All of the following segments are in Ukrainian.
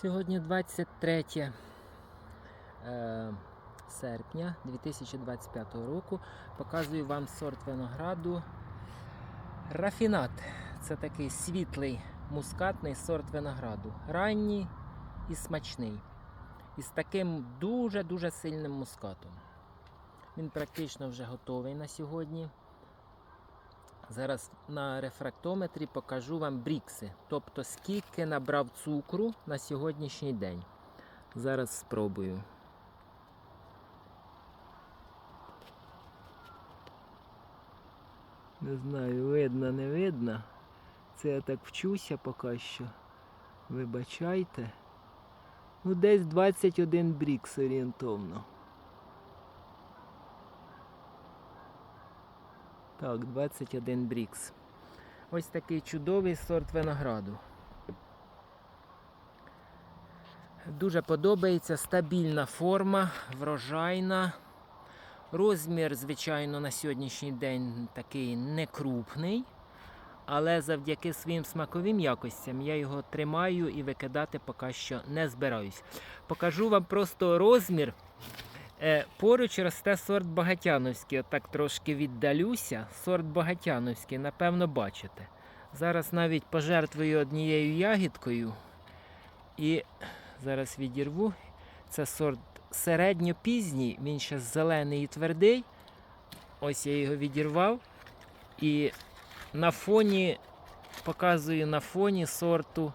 Сьогодні 23 е, серпня 2025 року. Показую вам сорт винограду Рафінат. Це такий світлий мускатний сорт винограду. Ранній і смачний. І з таким дуже-дуже сильним мускатом. Він практично вже готовий на сьогодні. Зараз на рефрактометрі покажу вам брікси, тобто скільки набрав цукру на сьогоднішній день. Зараз спробую. Не знаю, видно, не видно. Це я так вчуся поки що. Вибачайте. Ну, десь 21 брікс орієнтовно. Так, 21 брікс. Ось такий чудовий сорт винограду. Дуже подобається стабільна форма, врожайна. Розмір, звичайно, на сьогоднішній день такий не крупний, але завдяки своїм смаковим якостям я його тримаю і викидати поки що не збираюсь. Покажу вам просто розмір. Е, Поруч росте сорт Багатяновський. Отак трошки віддалюся. Сорт Багатяновський, напевно, бачите. Зараз навіть пожертвую однією ягідкою. І зараз відірву. Це сорт середньопізній, він ще зелений і твердий. Ось я його відірвав. І на фоні показую на фоні сорту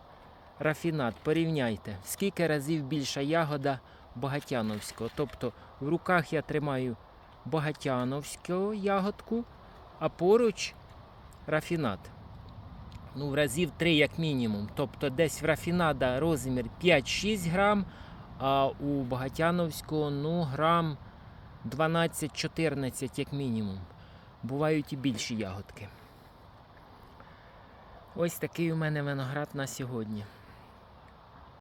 рафінат. Порівняйте, скільки разів більша ягода Багатяновського. Тобто в руках я тримаю Багатяновську ягодку, а поруч рафінат. Ну, в разів 3 як мінімум. Тобто десь в рафінада розмір 5-6 грам, а у Багатяновського ну, грам 12-14 як мінімум. Бувають і більші ягодки. Ось такий у мене виноград на сьогодні.